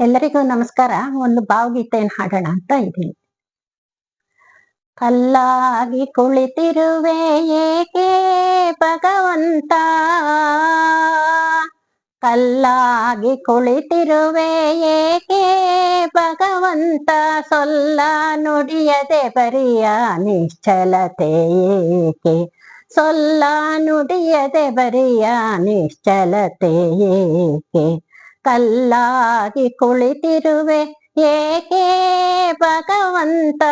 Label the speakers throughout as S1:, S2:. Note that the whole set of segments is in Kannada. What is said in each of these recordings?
S1: ಎಲ್ಲರಿಗೂ ನಮಸ್ಕಾರ. ಒಂದು ಭಾವಗೀತೆಯನ್ನು ಹಾಡೋಣ ಅಂತ ಇದ್ದೀನಿ. ಕಲ್ಲಾಗಿ ಕುಳಿತಿರುವೆ ಏಕೆ ಭಗವಂತ? ಕಲ್ಲಾಗಿ ಕುಳಿತಿರುವೆ ಏಕೆ ಭಗವಂತ? ಸೊಲ್ಲ ನುಡಿಯದೆ ಬರಿಯ ನಿಶ್ಚಲತೆ ಏಕೆ? ಸೊಲ್ಲ ನುಡಿಯದೆ ಬರಿಯ ನಿಶ್ಚಲತೆ ಏಕೆ? ಕಲ್ಲಾಗಿ ಕುಳಿತಿರುವೆ. ಏಕೆ ಭಗವಂತ?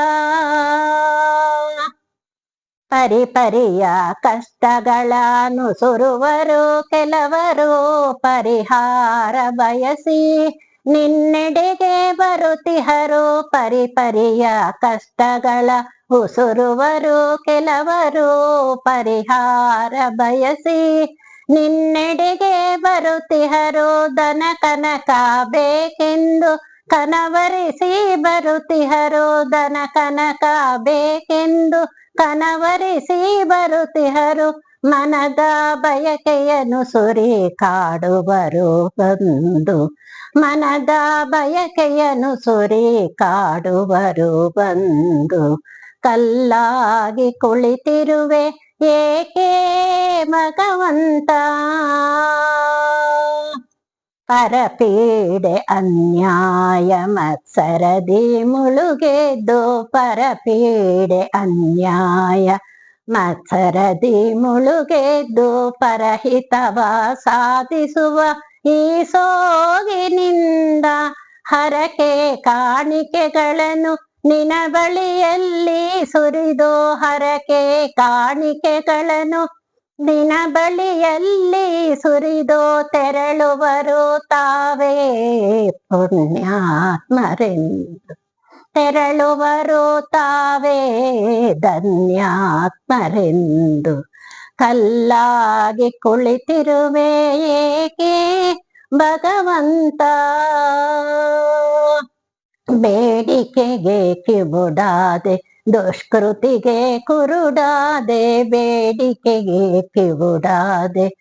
S1: ಪರಿಪರಿಯ ಕಷ್ಟಗಳನ್ನು ಸುರುವರು, ಕೆಲವರು ಪರಿಹಾರ ಬಯಸಿ ನಿನ್ನೆಡೆಗೆ ಬರುತ್ತಿಹರು. ಪರಿಪರಿಯ ಕಷ್ಟಗಳ ಉಸುರುವರು, ಕೆಲವರು ಪರಿಹಾರ ಬಯಸಿ ನಿನ್ನೆಡೆಗೆ ಬರುತ್ತಿಹರು ದನ ಕನಕ ಬೇಕೆಂದು ಕನವರಿಸಿ ಬರುತ್ತಿಹರು ದನ ಕನಕ ಬೇಕೆಂದು ಕನವರಿಸಿ ಬರುತ್ತಿಹರು ಮನದ ಬಯಕೆಯನ್ನು ಸುರಿ ಕಾಡುವರು ಬಂದು. ಮನದ ಬಯಕೆಯನ್ನು ಸುರಿ ಕಾಡುವರು ಬಂದು. ಕಲ್ಲಾಗಿ ಕುಳಿತಿರುವೆ ಏಕೆ ಭಗವಂತ ಪರಪೀಡೆ ಅನ್ಯಾಯ ಮತ್ಸರದಿ ಮುಳುಗೆದ್ದು ಪರಪೀಡೆ ಅನ್ಯಾಯ ಮತ್ಸರದಿ ಮುಳುಗೆದ್ದು ಪರಹಿತವ ಸಾಧಿಸುವ ಈ ಸೋಗಿನಿಂದ ಹರಕೆ ಕಾಣಿಕೆಗಳನ್ನು ನಿನ ಬಳಿಯಲ್ಲಿ ಸುರಿದು ಹರಕೆ ಕಾಣಿಕೆಗಳನ್ನು ನಿನ ಬಳಿಯಲ್ಲಿ ಸುರಿದು ತೆರಳುವರು ತಾವೇ. ಪುಣ್ಯಾತ್ಮರೆಂದು ತೆರಳುವರು ತಾವೇ. ಧನ್ಯಾತ್ಮರೆಂದು ಕಲ್ಲಾಗಿ ಕುಳಿತಿರುವೆ ಏಕೆ? ಭಗವಂತ ಬೇಡಿಕೆಗೆ ಕಿವುಡಾದೆ ದುಷ್ಕೃತಿಗೆ ಕುರುಡಾದೆ, ಬೇಡಿಕೆಗೆ ಕಿವುಡಾದೆ.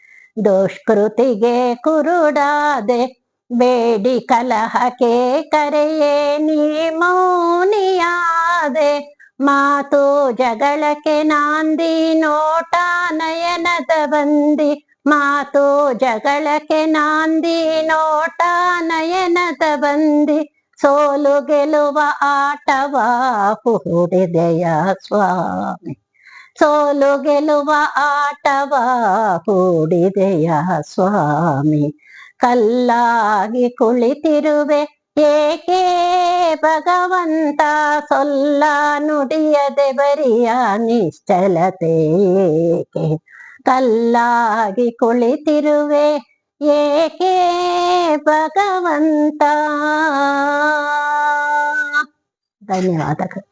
S1: ದುಷ್ಕೃತಿಗೆ ಕುರುಡಾದೆ, ಬೇಡಿ ಕಲಹಕ್ಕೆ ಕರೆಯೇ, ನೀ ಮೌನಿಯಾದೆ. ಮಾತು ಜಗಳಕ್ಕೆ ನಾಂದಿ, ನೋಟ ನಯನದ ಬಂದಿ. ಮಾತು ಜಗಳಕ್ಕೆ ನಾಂದಿ, ನೋಟ ನಯನದ ಬಂದಿ. ಸೋಲು ಗೆಲುವ ಆಟವ ಹೂಡಿದೆಯ ಸ್ವಾಮಿ. ಸೋಲು ಗೆಲುವ ಆಟವ ಹೂಡಿದೆಯ ಸ್ವಾಮಿ. ಕಲ್ಲಾಗಿ ಕುಳಿತಿರುವೆ ಏಕೆ ಭಗವಂತ ಸೊಲ್ಲ ನುಡಿಯದೆ ಬರಿಯ ನಿಶ್ಚಲತೆ ಕಲ್ಲಾಗಿ ಕುಳಿತಿರುವೆ ಏಕೆ ಭಗವಂತ ಧನ್ಯವಾದಗಳು